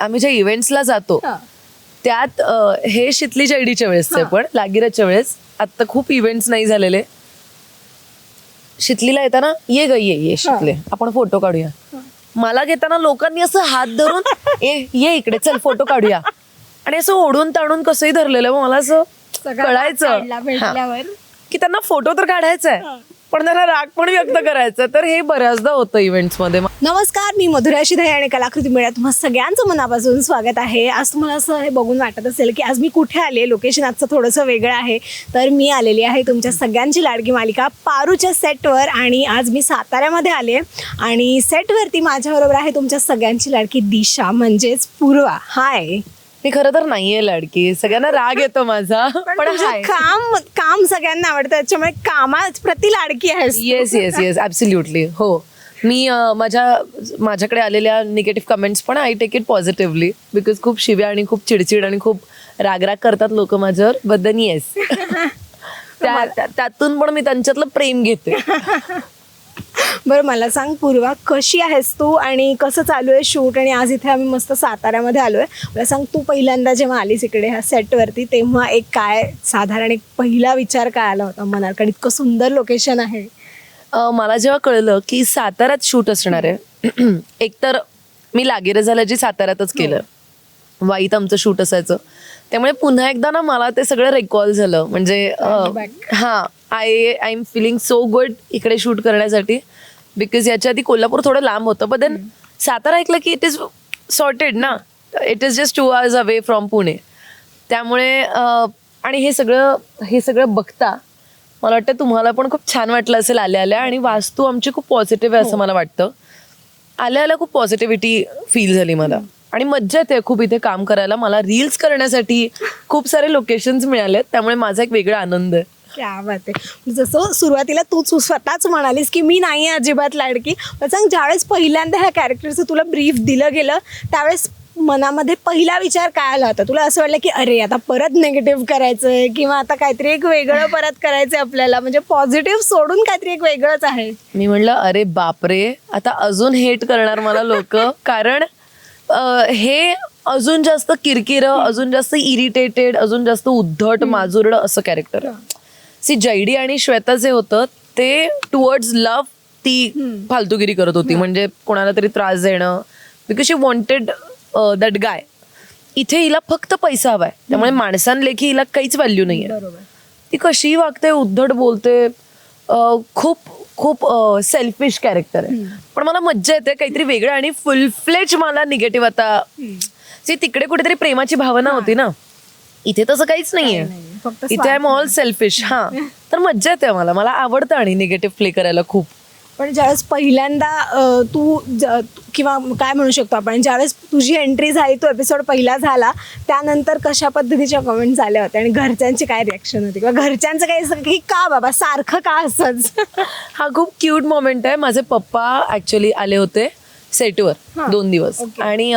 आम्ही ज्या इव्हेंट्सला जातो हा. त्यात अ, हे शितली जैडीच्या वेळेसचे. पण लागिराच्या वेळेस आता खूप इव्हेंट्स नाही झालेले. शितलीला येताना ये ग ये ये शितले. आपण फोटो काढूया. मला घेताना लोकांनी असं हात धरून ए ये इकडे चल फोटो काढूया. आणि असं ओढून ताणून कसंही धरलेलं मग मला असं सगळा कळायचं. काढला हा. भेटल्यावर. की त्यांना फोटो तर काढायचा आहे पण त्यांना राग पण व्यक्त करायचा. तर हे बऱ्याचदा होतं इव्हेंट्समध्ये. नमस्कार मी मधुरा शिधाई आणि कलाकृती मिळत तुम्हा सगळ्यांचं मनापासून स्वागत आहे. आज तुम्हाला असं हे बघून वाटत असेल की आज मी कुठे आले लोकेशन आजचं थोडंसं वेगळं आहे. तर मी आलेली आहे तुमच्या सगळ्यांची लाडकी मालिका पारूच्या सेटवर आणि आज मी साताऱ्यामध्ये आले आणि सेटवरती माझ्याबरोबर आहे तुमच्या सगळ्यांची लाडकी दिशा म्हणजेच पूर्वा. हाय मी खरं तर नाहीये लाडकी. सगळ्यांना राग येतो माझा. पण काम काम सगळ्यांना आवडतं. त्याच्यामुळे कामा प्रति लाडकी आहेस तू. येस येस येस ऍब्सल्युटली हो. मी अं, माझ्या माझ्याकडे आलेल्या निगेटिव्ह कमेंट्स पण I take it positively because खूप शिव्या आणि खूप चिडचिड आणि खूप रागराग करतात लोक माझ्यावर. बट देन येस त्या त्या- त्यातून पण मी त्यांच्यातलं प्रेम घेते. बरं मला सांग पूर्वा कशी आहेस तू आणि कसं चालू आहे शूट? आणि आज इथे आम्ही मस्त साताऱ्यामध्ये आलो आहे मला सांग तू पहिल्यांदा जेव्हा आलीस इकडे ह्या सेटवरती तेव्हा एक काय साधारण एक पहिला विचार काय आला होता मनात? कारण इतकं सुंदर लोकेशन आहे. मला जेव्हा कळलं की साताऱ्यात शूट असणार आहे एकतर मी लागिरे झाल्याची साताऱ्यातच केलं. वाईत आमचं शूट असायचं. त्यामुळे पुन्हा एकदा ना मला ते सगळं रेकॉल झालं. म्हणजे. हा I I am feeling so good इकडे शूट करण्यासाठी. बिकॉज याच्या आधी कोल्हापूर थोडं लांब होतं. पण देन सातारा ऐकलं की इट इज सॉर्टेड ना. It is just two hours away from Pune त्यामुळे आणि हे सगळं हे सगळं बघता मला वाटतं तुम्हाला पण खूप छान वाटलं असेल आल्या आल्या आणि वास्तू आमची खूप पॉझिटिव्ह आहे असं मला वाटतं. आल्या आल्या खूप पॉझिटिव्हिटी फील झाली मला. आणि मज्जा येते खूप इथे काम करायला. मला रील्स करण्यासाठी खूप सारे लोकेशन्स मिळालेत. त्यामुळे माझा एक वेगळा आनंद आहे. क्या बात आहे. जसं सुरुवातीला तूच स्वतःच म्हणालीस की मी नाही आहे अजिबात लाडकी पण सांग ज्यावेळेस पहिल्यांदा ह्या कॅरेक्टरचं तुला ब्रीफ दिलं गेलं त्यावेळेस मनामध्ये पहिला विचार काय आला होता? तुला असं वाटलं की अरे आता परत निगेटिव्ह करायचंय किंवा आता काहीतरी एक वेगळं परत करायचंय आपल्याला? म्हणजे पॉझिटिव्ह सोडून काहीतरी एक वेगळंच आहे. मी म्हणलं अरे बापरे आता अजून हेट करणार मला लोक. कारण अं, हे अजून जास्त किरकिर अजून जास्त इरिटेटेड अजून जास्त उद्धट माजुरड असं कॅरेक्टर सी जैडी आणि श्वेता जे होतं ते टुवर्ड्स लव्ह ती फालतुगिरी करत होती. म्हणजे कोणाला तरी त्रास देणं. Because she wanted that guy इथे हिला फक्त पैसा हवाय. त्यामुळे माणसांलेखी हिला काहीच व्हॅल्यू नाहीये. बरोबर. ती कशीही वागते उद्धट बोलते. खूप खूप सेल्फिश कॅरेक्टर आहे. पण मला मज्जा येते काहीतरी वेगळं आणि फुल फ्लेज मला निगेटिव्ह आता. तिकडे कुठेतरी प्रेमाची भावना होती ना. इथे तसं काहीच नाहीये. फक्त इथे आय एम ऑल सेल्फिश हा. तर मज्जा येते मला मला आवडतं आणि निगेटिव्ह प्ले करायला खूप. पण ज्यावेळेस पहिल्यांदा तू किंवा काय म्हणू शकतो आपण ज्यावेळेस तुझी एंट्री झाली तो एपिसोड पहिला झाला त्यानंतर कशा पद्धतीच्या कमेंट झाल्या होत्या आणि घरच्यांची काय रिॲक्शन होती? किंवा घरच्यांचं काही असं की का बाबा सारखं का असंच? हा खूप क्यूट मोमेंट आहे. माझे पप्पा ऍक्च्युली आले होते सेटवर. दोन दिवस. आणि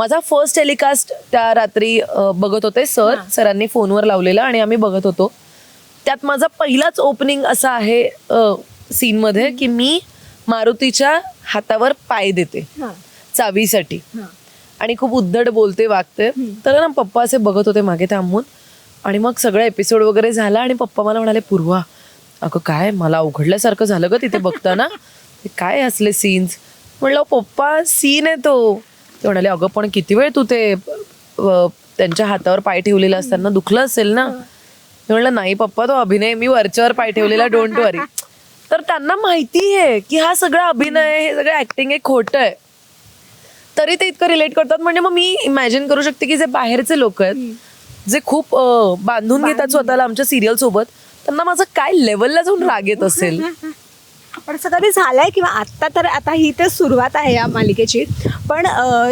माझा फर्स्ट टेलिकास्ट त्या रात्री अं, बघत होते सर. सरांनी फोनवर लावलेला आणि आम्ही बघत होतो. त्यात माझा पहिलाच ओपनिंग असा आहे सीन मध्ये की मी मारुतीच्या हातावर पाय देते. हां. चावीसाठी. हां. आणि खूप उद्धट बोलते वागते. तर ना पप्पा असे बघत होते मागे थांबून. आणि मग सगळा एपिसोड वगैरे झाला आणि पप्पा मला म्हणाले पूर्वा अगं काय मला उघडल्यासारखं झालं ग तिथे बघताना. काय असले सीन्स म्हणलं पप्पा सीन आहे तो. ते म्हणाले अगं पण किती वेळ तू ते त्यांच्या हातावर पाय ठेवलेला असताना दुखलं असेल ना? मी म्हणलं नाही पप्पा तो अभिनय मी वरच्यावर पाय ठेवलेला डोंट वरी. तर त्यांना माहिती आहे की हा सगळा अभिनय हे सगळं ऍक्टिंग आहे खोटं आहे. तरी ते इतकं रिलेट करतात. म्हणजे मग मी इमॅजिन करू शकते की जे बाहेरचे लोक आहेत जे खूप बांधून घेतात स्वतःला आमच्या सिरियल सोबत त्यांना माझं काय लेवलला जाऊन राग येत असेल? पण असं कधी झालंय किंवा आत्ता तर आता ही तर सुरुवात आहे या मालिकेची. पण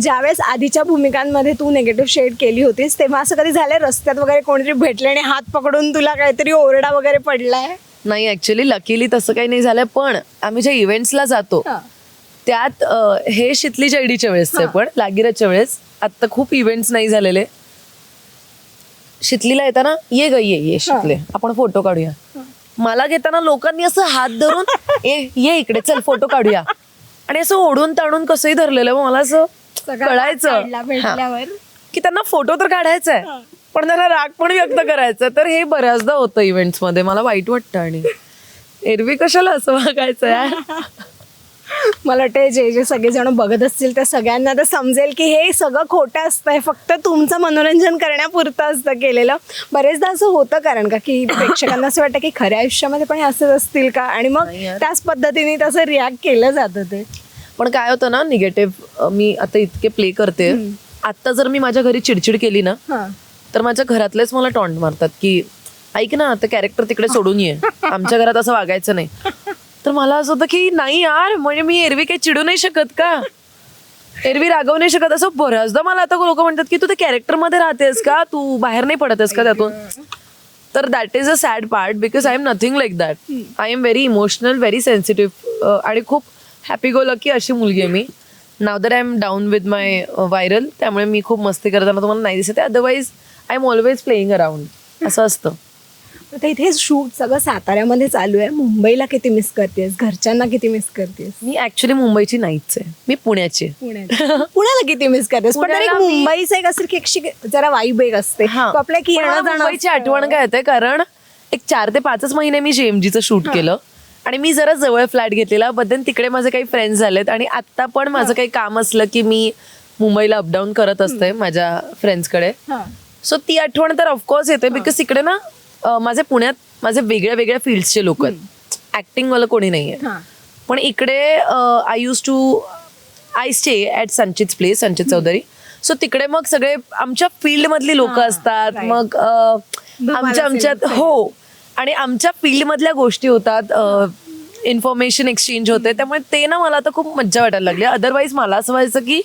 ज्यावेळेस आधीच्या भूमिकांमध्ये तू निगेटिव्ह शेड केली होतीस तेव्हा असं कधी झालंय? रस्त्यात वगैरे कोणतरी भेटले आणि हात पकडून तुला काहीतरी ओरडा वगैरे पडलाय? नाही ऍक्च्युली लकीली तसं काही नाही झालंय. पण आम्ही ज्या इव्हेंट्सला जातो त्यात हे शितली जैडीच्या वेळेसचे पण लागिराच्या वेळेस. आता खूप इव्हेंट्स नाही झालेले. शितलीला येताना ये ग ये ये शितले. आपण फोटो काढूया. मला घेताना लोकांनी असं हात धरून ए ये इकडे चल फोटो काढूया. आणि असं ओढून ताणून कसंही धरलेलं मग मला असं कळायचं. भेटल्यावर. की त्यांना फोटो तर काढायचा आहे पण त्यांना राग पण व्यक्त करायचा तर हे बऱ्याचदा होतं इव्हेंट्समध्ये मला वाईट वाटतं आणि. एरवी कशाला असं वागायचं यार? मला वाटतं जे जे सगळेजण बघत असतील त्या सगळ्यांना तर समजेल की हे सगळं खोटं असतंय. फक्त तुमचं मनोरंजन करण्यापुरतं असतं केलेलं. बरेचदा असं होतं कारण का की प्रेक्षकांना असं वाटतं की खऱ्या आयुष्यामध्ये पण असंच असतील का? आणि मग. त्याच पद्धतीने तसं रिॲक्ट केलं जातं ते. पण काय होतं ना निगेटिव्ह मी आता इतके प्ले करते. आता जर मी माझ्या घरी चिडचिड केली ना तर माझ्या घरातलेच मला टॉन्ट मारतात की ऐक ना आता कॅरेक्टर तिकडे सोडून ये. आमच्या घरात असं वागायचं नाही. तर मला असं होतं की नाही यार म्हणजे मी एरवी काही चिडू नाही शकत का? एरवी रागवू नाही शकत. असं बऱ्याचदा मला आता लोक म्हणतात की तू त्या कॅरेक्टरमध्ये राहतेस का? तू बाहेर नाही पडतेस का त्यातून? तर that is a sad part because I am nothing like that I am very emotional very sensitive आणि खूप हॅपी गो लकी अशी मुलगी आहे मी. नाव दर I am down with my viral त्यामुळे मी खूप मस्ती करताना तुम्हाला नाही दिसत otherwise I am always playing around असं असतं. आता इथे शूट सगळं साताऱ्यामध्ये चालू आहे. मुंबईला किती मिस करतेस? घरच्यांना किती मिस करतेस? मी ऍक्च्युली मुंबईची नाहीच आहे. मी पुण्याची आहे. पुण्याला किती मिस करतेस? पण तरी एक मी- मुंबईचं एक असं की अशी जरा वाईब एक असते. हा. तो आपल्या की पण मला येणं जाणं मुंबईची असतं. आठवण काय येते? कारण एक चार ते पाचच महिने मी जेएमजीचं शूट केलं. आणि मी जरा जवळ फ्लॅट घेतलेला. बदन तिकडे माझे काही फ्रेंड्स झालेत. आणि आता पण माझं काही काम असलं की मी मुंबईला अपडाऊन करत असते माझ्या फ्रेंड्सकडे हा. सो ती आठवण तर ऑफकोर्स येते. बिकॉज तिकडे ना माझे पुण्यात माझे वेगळ्या वेगळ्या फील्डचे लोक आहेत. ऍक्टिंग वाला कोणी नाहीये. हा. पण इकडे I use to I stay at Sanchit place Sanchit Chowdhury so तिकडे मग सगळे आमच्या फील्ड मधली लोक असतात. मग आमच्या आमच्यात. हो. आणि आमच्या फील्ड मधल्या गोष्टी होतात. इन्फॉर्मेशन एक्सचेंज होते. त्यामुळे ते ना मला आता खूप मज्जा वाटायला लागली. अदरवाईज मला असं व्हायचं की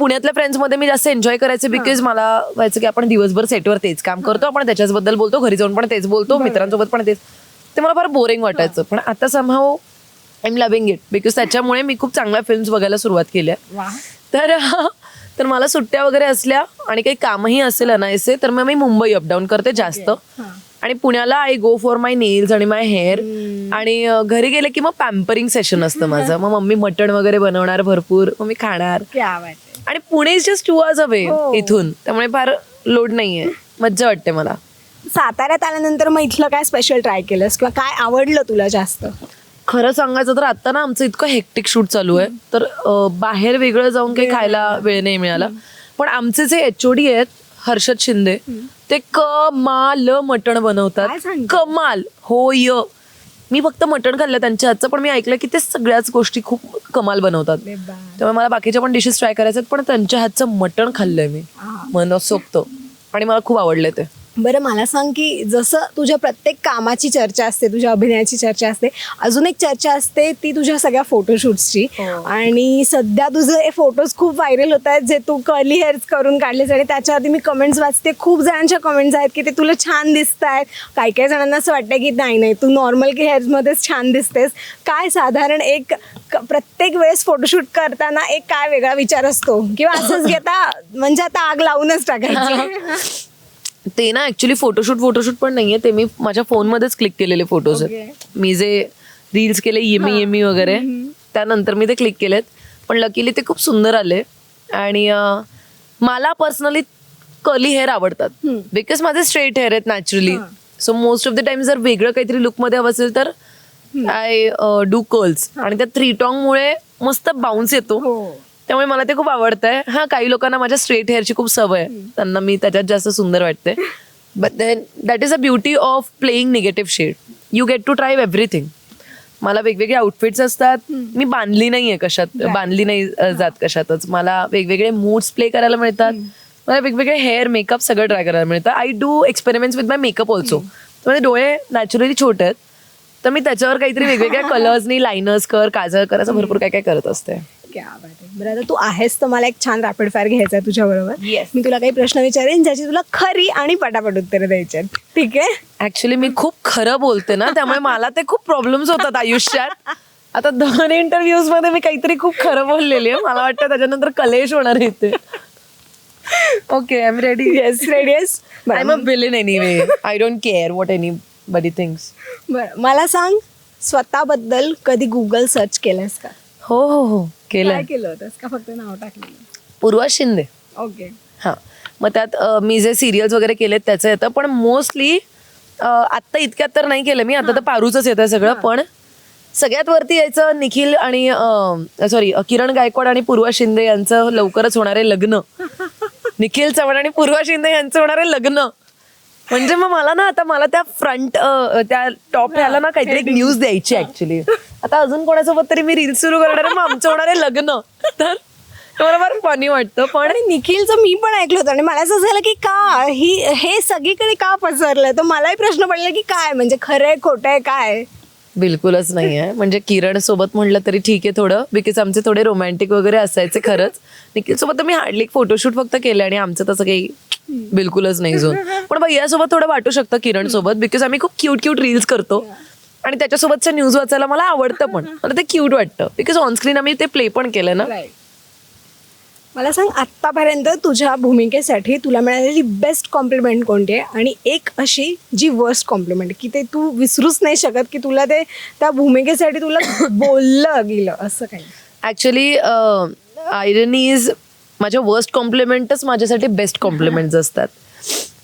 पुण्यातल्या फ्रेंड्समध्ये मी जास्त एन्जॉय करायचे बिकॉज मला व्हायचं की आपण दिवसभर सेटवर तेच काम करतो आपण त्याच्याच बद्दल बोलतो घरी जाऊन पण तेच बोलतो मित्रांसोबत पण तेच. ते मला फार बोरिंग वाटायचं. पण आता somehow I am loving it because त्याच्यामुळे मी खूप चांगल्या फिल्म्स बघायला सुरुवात केल्या. तर तर मला सुट्ट्या वगैरे असल्या आणि काही कामही असेल अनायसे तर मग मी मुंबई अपडाऊन करते जास्त. आणि पुण्याला I go for my nails आणि माय हेअर आणि घरी गेले की मग पॅम्परिंग सेशन असतं माझं. मग मम्मी मटण वगैरे बनवणार भरपूर मग मी खाणार. आणि Pune is just two hours away हो. इथून. त्यामुळे फार लोड नाहीये. मज्जा वाटते मला. साताऱ्यात आल्यानंतर मग इथलं काय स्पेशल ट्राय केलंस? किंवा काय आवडलं तुला जास्त? खरं सांगायचं तर आता ना आमचं इतकं हेक्टिक शूट चालू आहे. तर अं, बाहेर वेगळं जाऊन काही खायला वेळ नाही मिळाला. पण आमचे जे एचओडी आहेत हर्षद शिंदे ते कमाल मटण काय बनवतात सांगते? कमाल. हो य मी फक्त मटण खाल्लं त्यांच्या हातचं पण मी ऐकलं की ते सगळ्याच गोष्टी खूप कमाल बनवतात. त्यामुळे मला बाकीच्या पण डिशेस ट्राय करायच्यात पण त्यांच्या हातचं मटण खाल्लंय मी हा. मनसोक्त आणि मला खूप आवडले ते बरं मला सांग की जसं तुझ्या प्रत्येक कामाची चर्चा असते तुझ्या अभिनयाची चर्चा असते अजून एक चर्चा असते ती तुझ्या सगळ्या फोटोशूट्सची हो. आणि सध्या तुझं हे फोटोज खूप व्हायरल होत आहेत जे तू कर्ली हेअर्स करून काढलेस आणि त्याच्यावरती मी कमेंट्स वाचते. खूप जणांच्या कमेंट्स आहेत की ते तुला छान दिसत आहेत. काही काही जणांना असं वाटतं की नाही नाही तू नॉर्मल हेअर्समध्येच छान दिसतेस. काय साधारण एक क- प्रत्येक वेळेस फोटोशूट करताना एक काय वेगळा विचार असतो? किंवा असंच घेता म्हणजे आता आग लावूनच टाकायची. ते ना ऍक्च्युली फोटोशूट फोटोशूट पण नाहीये. ते मी माझ्या फोनमध्येच क्लिक केलेले फोटोज. आहेत. मी जे रील्स केले येमी येमी वगैरे त्यानंतर मी ते क्लिक केलेत. पण लकीली ते खूप सुंदर आले. आणि मला पर्सनली कर्ली हेअर आवडतात. बिकॉज माझे स्ट्रेट हेअर आहेत naturally. So most of the time जर वेगळं काहीतरी लुकमध्ये हवं असेल तर आय डू कर्ल्स आणि त्या थ्री मुळे मस्त बाउन्स येतो. हो. त्यामुळे मला ते खूप आवडतंय. हा काही लोकांना माझ्या स्ट्रेट हेअरची खूप सवय आहे. त्यांना मी त्याच्यात जास्त सुंदर वाटते. But then that is a beauty of playing negative shade you get to try everything मला वेगवेगळे आउटफिट्स असतात. मी बांधली नाहीये कशात. बांधली नाही जात कशातच. मला वेगवेगळे मूड्स प्ले करायला मिळतात. मला वेगवेगळे हेअर मेकअप सगळं ट्राय करायला मिळतं. I do experiments with my makeup also म्हणजे डोळे नॅचरली छोटे आहेत. तर मी त्याच्यावर काहीतरी वेगवेगळ्या कलर्सनी लायनर्स कर काजळ कर असं भरपूर काय काय करत असते. क्या बात आहे. बरं आता तू आहेस तर मला एक छान रॅपिड फायर घ्यायचा आहे तुझ्या बरोबर Yes. मी तुला काही प्रश्न विचारेन ज्याची तुला खरी आणि पटापट उत्तरं द्यायची आहेत. ठीक आहे? ऍक्च्युली मी खूप खरं बोलते ना त्यामुळे मला ते खूप प्रॉब्लेम्स होतात आयुष्यात. आता दोन इंटरव्ह्यूजमध्ये मी काहीतरी खूप खरं बोललेली आहे. मला वाटतं त्याच्यानंतर कलेश होणार येते okay I am ready yes ready आहेस I am a villain anyway I don't care what anybody things बरं मला सांग स्वतःबद्दल कधी गुगल सर्च केलंस का? हो हो हो. काय केलंय केलं होतंस का? फक्त नाव टाकलेलं. पूर्वा शिंदे. ओके हां. मग त्यात अ, मी जे सिरियल्स वगैरे केलेत त्याचं येतं पण मोस्टली आत्ता इतक्यात तर नाही केलं मी. आता तर पारूचंच येतं सगळं पण सगळ्यात वरती यायचं निखिल आणि सॉरी किरण गायकवाड आणि पूर्वा शिंदे यांचं लवकरच होणारे लग्न. निखिल चव्हाण आणि पूर्वा शिंदे यांचं होणारे लग्न. म्हणजे मग मला ना आता मला त्या फ्रंट त्या टॉप ह्याला ना काहीतरी एक न्यूज द्यायची ऍक्च्युली आता अजून कोणासोबत तरी मी रील सुरू करणार आहे, मग आमचं होणारे लग्न. तर मला फार फनी वाटतं पण आणि निखिलचं मी पण ऐकलं होतं आणि मला असं झालं की का? ही हे सगळीकडे का पसरलंय? तर मलाही प्रश्न पडला की काय? म्हणजे खरंय खोटंय काय? बिलकुलच नाही आहे म्हणजे किरण सोबत म्हटलं तरी ठीक आहे थोडं बिकॉज आमचे थोडे रोमॅन्टिक वगैरे असायचे खरंच. निखिल सोबत तर मी हार्डली फोटोशूट फक्त केले आणि आमचं तसं काही बिलकुलच नाही झोन. पण भैयासोबत थोडं वाटू शकतं किरण सोबत बिकॉज आम्ही खूप क्यूट क्यूट रील्स करतो. आणि त्याच्यासोबतच्या न्यूज वाचायला मला आवडतं पण. मला ते क्यूट वाटतं. बिकॉज ऑनस्क्रीन आम्ही ते प्ले पण केलं ना. मला सांग आत्तापर्यंत तुझ्या भूमिकेसाठी तुला मिळालेली बेस्ट कॉम्प्लिमेंट कोणती आहे? आणि एक अशी जी वर्स्ट कॉम्प्लिमेंट की ते तू विसरूच नाही शकत की तुला ते त्या भूमिकेसाठी तुला बोललं गेलं असं काही? ॲक्च्युली आयरनी इज माझ्या वर्स्ट कॉम्प्लिमेंटच माझ्यासाठी बेस्ट कॉम्प्लिमेंट्स असतात.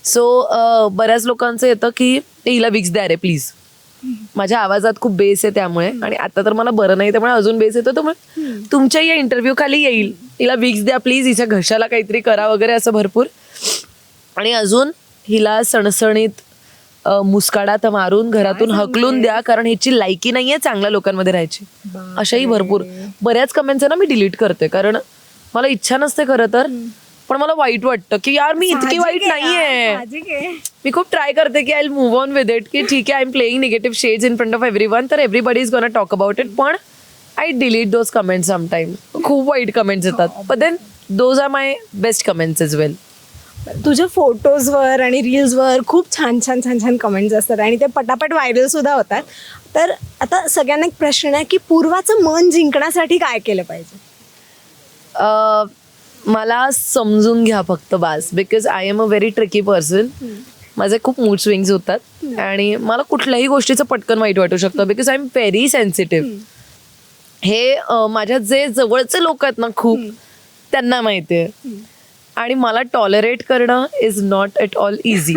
सो बऱ्याच लोकांचं येतं की हिला विक्स द्या रे प्लीज माझ्या आवाजात खूप बेस आहे त्यामुळे. आणि आता तर मला बरं नाही त्यामुळे अजून बेस येतो. त्यामुळे तुमच्या या इंटरव्ह्यू खाली येईल. हिला विक्स द्या प्लीज हिच्या घशाला काहीतरी करा वगैरे असं भरपूर. आणि अजून हिला सणसणीत मुस्काडात मारून घरातून हकलून द्या कारण ह्याची लायकी नाहीये चांगल्या लोकांमध्ये राहायची. अशाही भरपूर. बऱ्याच कमेंट्स ना मी डिलीट करते कारण मला इच्छा नसते खरं तर. पण मला वाईट वाटतं की यार मी इतकी वाईट नाहीये. मी खूप ट्राय करते की I move on with it की ठीक आहे I am playing negative shades in front of everyone तर everybody is gonna talk about it पण I delete those comments sometime खूप वाईट कमेंट्स येतात. पण then those are my best comments is well तुझ्या फोटोजवर आणि रील्सवर खूप छान छान छान छान कमेंट्स असतात आणि ते पटापट व्हायरल सुद्धा होतात. तर आता सगळ्यांना एक प्रश्न आहे की पूर्वाचं मन जिंकण्यासाठी काय केलं पाहिजे? मला समजून घ्या फक्त बास because I am a very tricky person माझे खूप मूड स्विंग्स होतात. आणि मला कुठल्याही गोष्टीचं पटकन वाईट वाटू शकतं because I am very sensitive हे माझ्या जे जवळचे लोक आहेत ना खूप त्यांना माहिती आहे आणि मला टॉलरेट करणं is not at all easy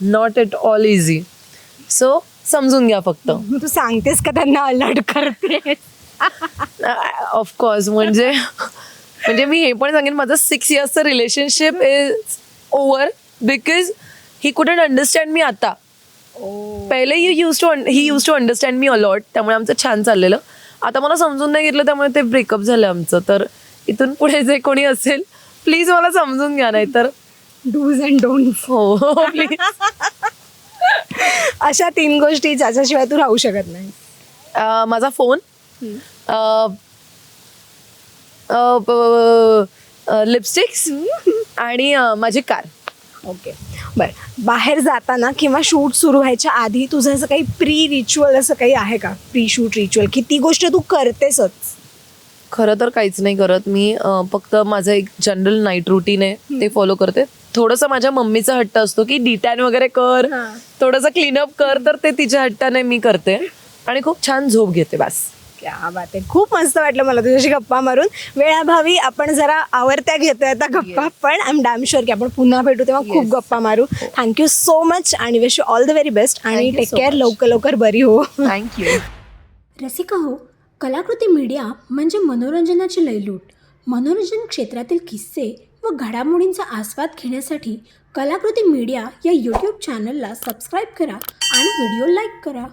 not at all easy so समजून घ्या फक्त. तू सांगतेस का त्यांना अलर्ट करते ऑफकोर्स म्हणजे म्हणजे मी हे पण सांगेन माझं six इयर्सचं relationship is over because he couldn't understand me आता. पहिले you use to he use to understand me a lot त्यामुळे आमचं छान चाललेलं. आता मला समजून नाही घेतलं त्यामुळे ते ब्रेकअप झालं आमचं. तर इथून पुढे जे कोणी असेल प्लीज मला समजून घ्या नाही तर डूज अँड डोंट हो प्लीज अशा तीन गोष्टी ज्याच्याशिवाय तू राहू शकत नाही. माझा फोन लिपस्टिक्स आणि अं, माझी कार. ओके. बरं. बाहेर जाताना किंवा शूट सुरू व्हायच्या आधी तुझं असं काही प्री रिच्युअल असं काही आहे का? प्री शूट रिच्युअल की ती गोष्ट तू करतेसच. खरं तर काहीच नाही करत मी. अं, फक्त माझं एक जनरल नाईट रुटीन आहे. ते फॉलो करते. थोडंसं माझ्या मम्मीचा हट्ट असतो की डिटॅन वगैरे कर. हां. थोडंसं क्लीनअप कर. तर ते तिच्या हट्टाने मी करते. आणि खूप छान झोप घेते बस. क्या बात आहे. खूप मस्त वाटलं मला तुझ्याशी गप्पा मारून. वेळाभावी आपण जरा आवडत्या घेतोय आता गप्पा पण आय एम डॅम शुअर की आपण पुन्हा भेटू तेव्हा खूप गप्पा मारू. थँक्यू सो मच आणि wish you all the very best आणि टेक केअर. लवकर लवकर बरी हो थँक्यू रसिका हो कलाकृती मीडिया म्हणजे मनोरंजनाची लयलूट. मनोरंजन क्षेत्रातील किस्से व घडामोडींचा आस्वाद घेण्यासाठी कलाकृती मीडिया या यूट्यूब चॅनलला सबस्क्राईब करा आणि व्हिडिओ लाईक करा.